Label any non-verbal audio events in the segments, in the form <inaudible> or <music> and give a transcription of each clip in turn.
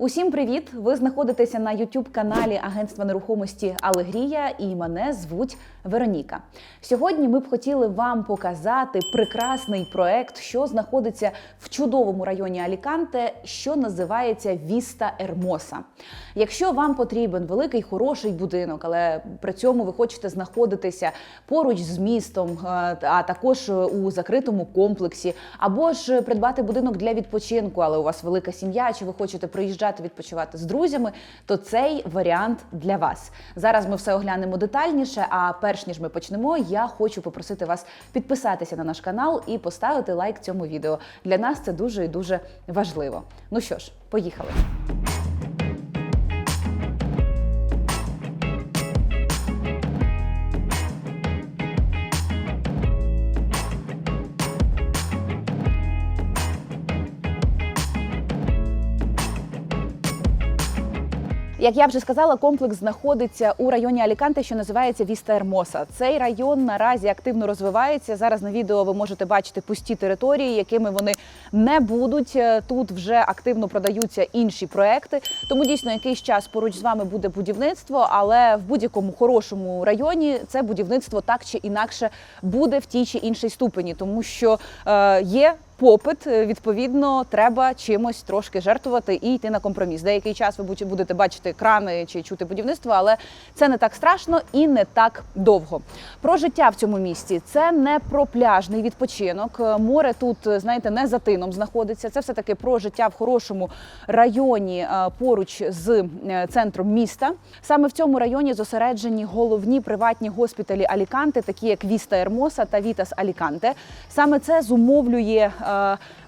Усім привіт! Ви знаходитеся на youtube каналі Агентства нерухомості Алегрія і мене звуть Вероніка. Сьогодні ми б хотіли вам показати прекрасний проект, що знаходиться в чудовому районі Аліканте, що називається Віста Ермоса. Якщо вам потрібен великий хороший будинок, але при цьому ви хочете знаходитися поруч з містом, е, а також у закритому комплексі, або ж придбати будинок для відпочинку, але у вас велика сім'я, чи ви хочете приїжджати відпочивати з друзями, то цей варіант для вас. Зараз ми все оглянемо детальніше. А перш ніж ми почнемо, я хочу попросити вас підписатися на наш канал і поставити лайк цьому відео. Для нас це дуже і дуже важливо. Ну що ж, поїхали. Як я вже сказала, комплекс знаходиться у районі Аліканте, що називається Віста Ермоса. Цей район наразі активно розвивається. Зараз на відео ви можете бачити пусті території, якими вони не будуть. Е, Тут вже активно продаються інші проекти. Тому дійсно якийсь час поруч з вами буде будівництво, але в будь-якому хорошому районі це будівництво так чи інакше буде в тій чи іншій ступені, тому що е, є попит, е, відповідно, треба чимось трошки жертвувати і йти на компроміс. Деякий час ви будете бачити крани чи чути будівництво, але це не так страшно і не так довго. Про життя в цьому місті це не про пляжний відпочинок. Е, Море тут, е, знаєте, не за тином знаходиться. Це все таки про життя в хорошому районі поруч з центром міста. Саме в цьому районі зосереджені головні приватні госпіталі Аліканте, такі як Віста Ермоса та Вітас Аліканте. Саме це зумовлює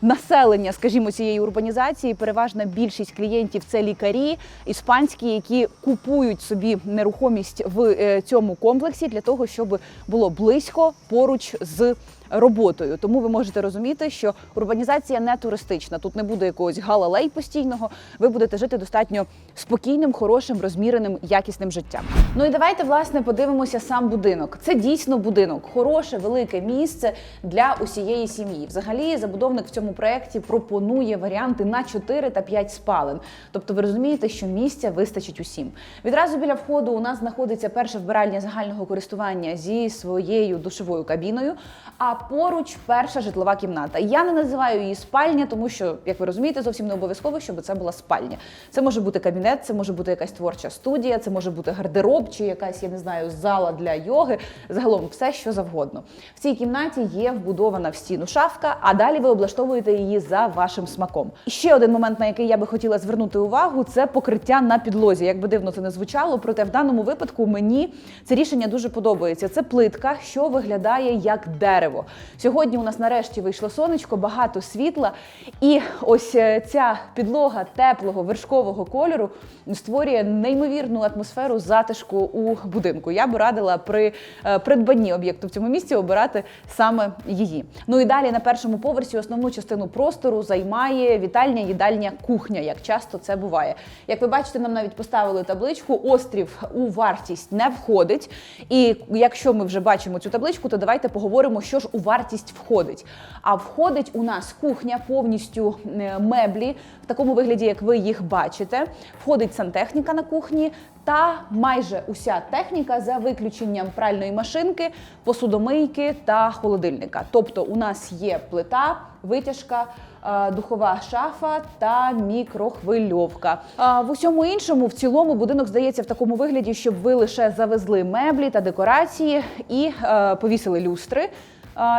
населення, скажімо, цієї урбанізації. Переважна більшість клієнтів це лікарі іспанські, які купують собі нерухомість в е, цьому комплексі для того, щоб було близько поруч з. Роботою, тому ви можете розуміти, що урбанізація не туристична. Тут не буде якогось галалей постійного. Ви будете жити достатньо спокійним, хорошим, розміреним, якісним життям. Ну і давайте власне подивимося сам будинок. Це дійсно будинок, хороше, велике місце для усієї сім'ї. Взагалі, забудовник в цьому проєкті пропонує варіанти на 4 та 5 спален. Тобто, ви розумієте, що місця вистачить усім. Відразу біля входу у нас знаходиться перше вбиральня загального користування зі своєю душовою кабіною. А поруч перша житлова кімната. Я не називаю її спальня, тому що, як ви розумієте, зовсім не обов'язково, щоб це була спальня. Це може бути кабінет, це може бути якась творча студія, це може бути гардероб чи якась, я не знаю, зала для йоги. Загалом все, що завгодно. В цій кімнаті є вбудована в стіну шафка, а далі ви облаштовуєте її за вашим смаком. Ще один момент, на який я би хотіла звернути увагу, це покриття на підлозі. Як би дивно це не звучало, проте в даному випадку мені це рішення дуже подобається. Це плитка, що виглядає як дерево. Сьогодні у нас нарешті вийшло сонечко, багато світла, і ось е, ця підлога теплого вершкового кольору створює неймовірну атмосферу затишку у будинку. Я би радила при е, придбанні об'єкту в цьому місці обирати саме її. Ну і далі на першому поверсі основну частину простору займає вітальня, їдальня, кухня, як часто це буває. Як ви бачите, нам навіть поставили табличку Острів у вартість не входить. І якщо ми вже бачимо цю табличку, то давайте поговоримо, що ж у вартість входить. А входить у нас кухня повністю е, меблі в такому вигляді, як ви їх бачите. Входить сантехніка на кухні. Та майже уся техніка за виключенням пральної машинки, посудомийки та холодильника. Тобто у нас є плита, витяжка, е, духова шафа та мікрохвильовка. В усьому іншому, в цілому, будинок здається в такому вигляді, щоб ви лише завезли меблі та декорації і е, повісили люстри.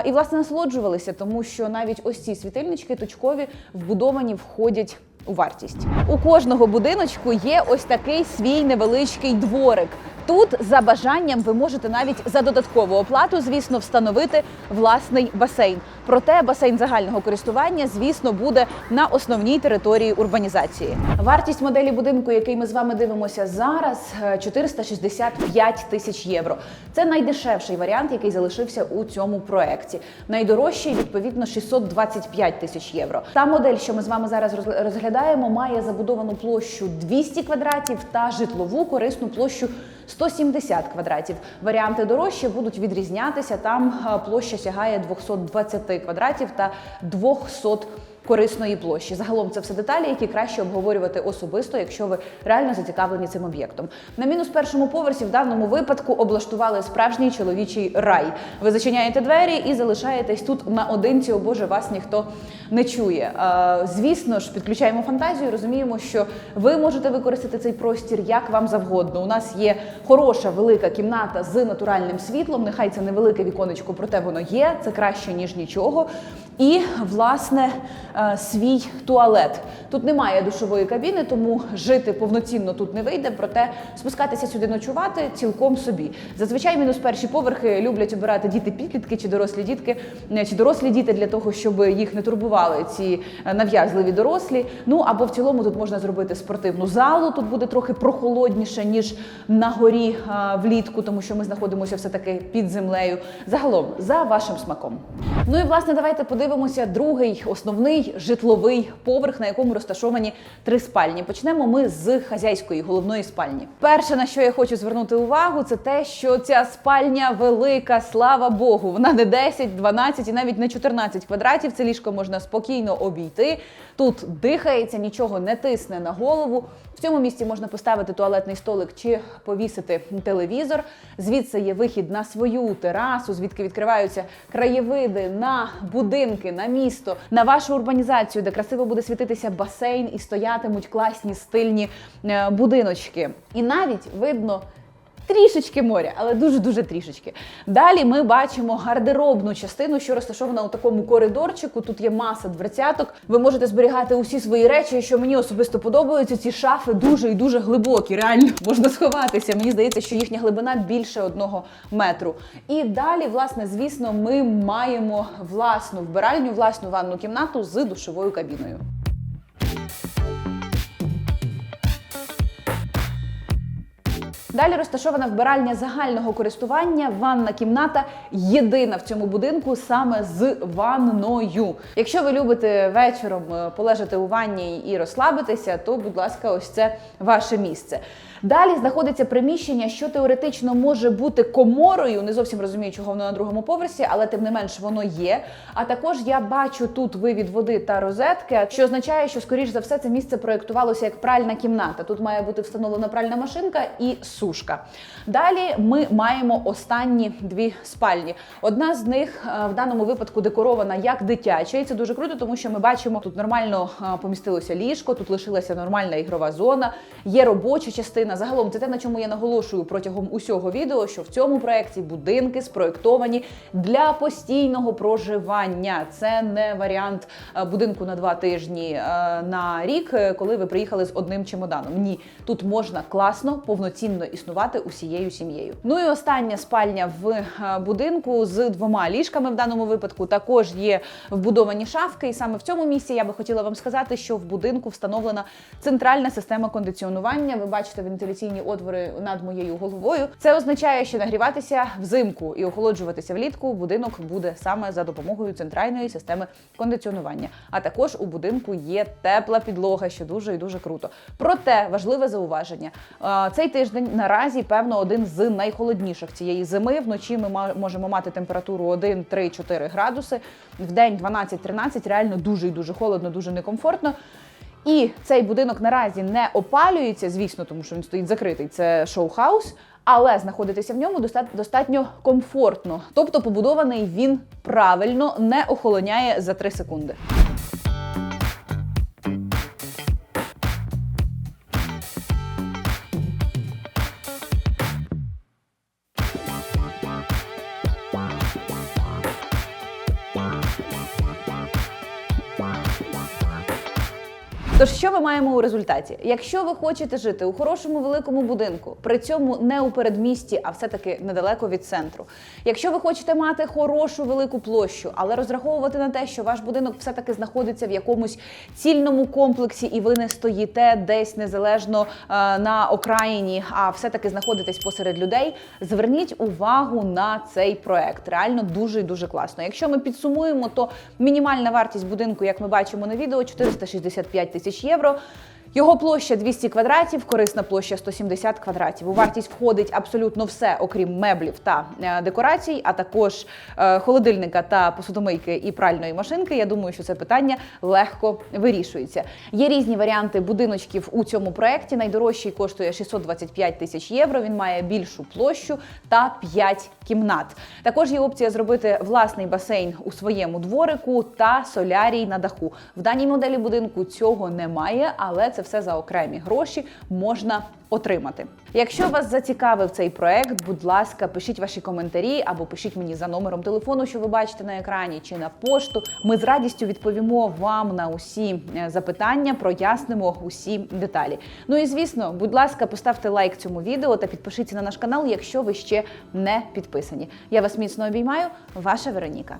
І власне насолоджувалися, тому що навіть ось ці світильнички точкові вбудовані входять у вартість. У кожного будиночку є ось такий свій невеличкий дворик. Тут за бажанням ви можете навіть за додаткову оплату, звісно, встановити власний басейн. Проте басейн загального користування, звісно, буде на основній території урбанізації. Вартість моделі будинку, який ми з вами дивимося зараз, е, 465 тисяч євро. Це найдешевший варіант, який залишився у цьому проекті. Найдорожчий, відповідно, 625 тисяч євро. Та модель, що ми з вами зараз розгля- розглядаємо, має забудовану площу 200 квадратів та житлову корисну площу 170 квадратів. Варіанти дорожчі будуть відрізнятися. Там е, площа сягає 220 квадратів та 200 корисної площі. Загалом це все деталі, які краще обговорювати особисто, якщо ви реально зацікавлені цим об'єктом. На мінус першому поверсі в даному випадку облаштували справжній чоловічий рай. Ви зачиняєте двері і залишаєтесь тут наодинці. О Боже, вас ніхто не чує. Звісно ж, підключаємо фантазію. Розуміємо, що ви можете використати цей простір як вам завгодно. У нас є хороша велика кімната з натуральним світлом. Нехай це невелике віконечко, проте воно є. Це краще ніж нічого. І власне свій туалет. Тут немає душової кабіни, тому жити повноцінно тут не вийде. Проте спускатися сюди ночувати цілком собі. Зазвичай мінус перші поверхи люблять обирати діти підлітки чи дорослі дітки, е, чи дорослі діти для того, щоб їх не турбували ці е, нав'язливі дорослі. Ну або в цілому тут можна зробити спортивну залу. Тут буде трохи прохолодніше ніж на горі е, влітку, тому що ми знаходимося все таки під землею. Загалом за вашим смаком. Ну і власне давайте подивимося другий основний житловий поверх, на якому розташовані три спальні. Почнемо ми з хазяйської головної спальні. Перше на що я хочу звернути увагу, це те, що ця спальня велика, слава Богу. Вона не 10, 12 і навіть не 14 квадратів. Це ліжко можна спокійно обійти. Тут дихається, нічого не тисне на голову. В цьому місці можна поставити туалетний столик чи повісити телевізор. Звідси є вихід на свою терасу, звідки відкриваються краєвиди на будинки, на місто, на вашу урбанізацію, де красиво буде світитися басейн і стоятимуть класні стильні е, будиночки. І навіть видно. Трішечки моря, але дуже дуже трішечки. Далі ми бачимо гардеробну частину, що розташована у такому коридорчику. Тут є маса дверцяток. Ви можете зберігати усі свої речі, що мені особисто подобаються. Ці шафи дуже і дуже глибокі. Реально <laughs> можна сховатися. Мені здається, що їхня глибина більше одного метру. І далі, власне, звісно, ми маємо власну вбиральню, власну ванну кімнату з душовою кабіною. Далі розташована вбиральня загального користування, ванна кімната єдина в цьому будинку саме з ванною. Якщо ви любите вечором е, полежати у ванні і розслабитися, то, будь ласка, ось це ваше місце. Далі знаходиться приміщення, що теоретично може бути коморою. Не зовсім розумію, чого воно на другому поверсі, але тим не менш воно є. А також я бачу тут вивід води та розетки, що означає, що скоріш за все це місце проєктувалося як пральна кімната. Тут має бути встановлена пральна машинка і сушка. Далі ми маємо останні дві спальні. Одна з них е, в даному випадку декорована як дитяча, і це дуже круто, тому що ми бачимо, тут нормально е, помістилося ліжко, тут лишилася нормальна ігрова зона, є робоча частина. Загалом це те, на чому я наголошую протягом усього відео, що в цьому проєкті будинки спроєктовані для постійного проживання. Це не варіант е, будинку на два тижні е, на рік, е, коли ви приїхали з одним чемоданом. Ні, тут можна класно, повноцінно існувати усією сім'єю. Ну і остання спальня в будинку з двома ліжками в даному випадку. Також є вбудовані шафки. І саме в цьому місці я би хотіла вам сказати, що в будинку встановлена центральна система кондиціонування. Ви бачите вентиляційні отвори над моєю головою. Це означає, що нагріватися взимку і охолоджуватися влітку будинок буде саме за допомогою центральної системи кондиціонування. А також у будинку є тепла підлога, що дуже і дуже круто. Проте важливе зауваження: цей тиждень наразі певно один з найхолодніших цієї зими. Вночі ми можемо мати температуру 1, 3, 4 градуси. В день 12-13, реально дуже і дуже холодно, дуже некомфортно. І цей будинок наразі не опалюється, звісно, тому що він стоїть закритий. Це шоу-хаус. Але знаходитися в ньому доста- достатньо комфортно. Тобто побудований він правильно не охолоняє за 3 секунди. Тож, що ми маємо у результаті? Якщо ви хочете жити у хорошому великому будинку, при цьому не у передмісті, а все-таки недалеко від центру. Якщо ви хочете мати хорошу велику площу, але розраховувати на те, що ваш будинок все-таки знаходиться в якомусь цільному комплексі, і ви не стоїте десь незалежно е, на окраїні, а все-таки знаходитесь посеред людей, зверніть увагу на цей проект. Реально дуже і дуже класно. Якщо ми підсумуємо, то мінімальна вартість будинку, як ми бачимо на відео, 465 тисяч євро. Його площа 200 квадратів, корисна площа 170 квадратів. У вартість входить абсолютно все, окрім меблів та е, декорацій, а також е, холодильника та посудомийки і пральної машинки. Я думаю, що це питання легко вирішується. Є різні варіанти будиночків у цьому проєкті. Найдорожчий коштує 625 тисяч євро. Він має більшу площу та 5 кімнат. Також є опція зробити власний басейн у своєму дворику та солярій на даху. В даній моделі будинку цього немає, але це все за окремі гроші можна отримати. Якщо вас зацікавив цей проект, будь ласка, пишіть ваші коментарі або пишіть мені за номером телефону, що ви бачите на екрані, чи на пошту. Ми з радістю відповімо вам на усі е, запитання, прояснимо усі деталі. Ну і звісно, будь ласка, поставте лайк цьому відео та підпишіться на наш канал, якщо ви ще не підписані. Я вас міцно обіймаю, ваша Вероніка.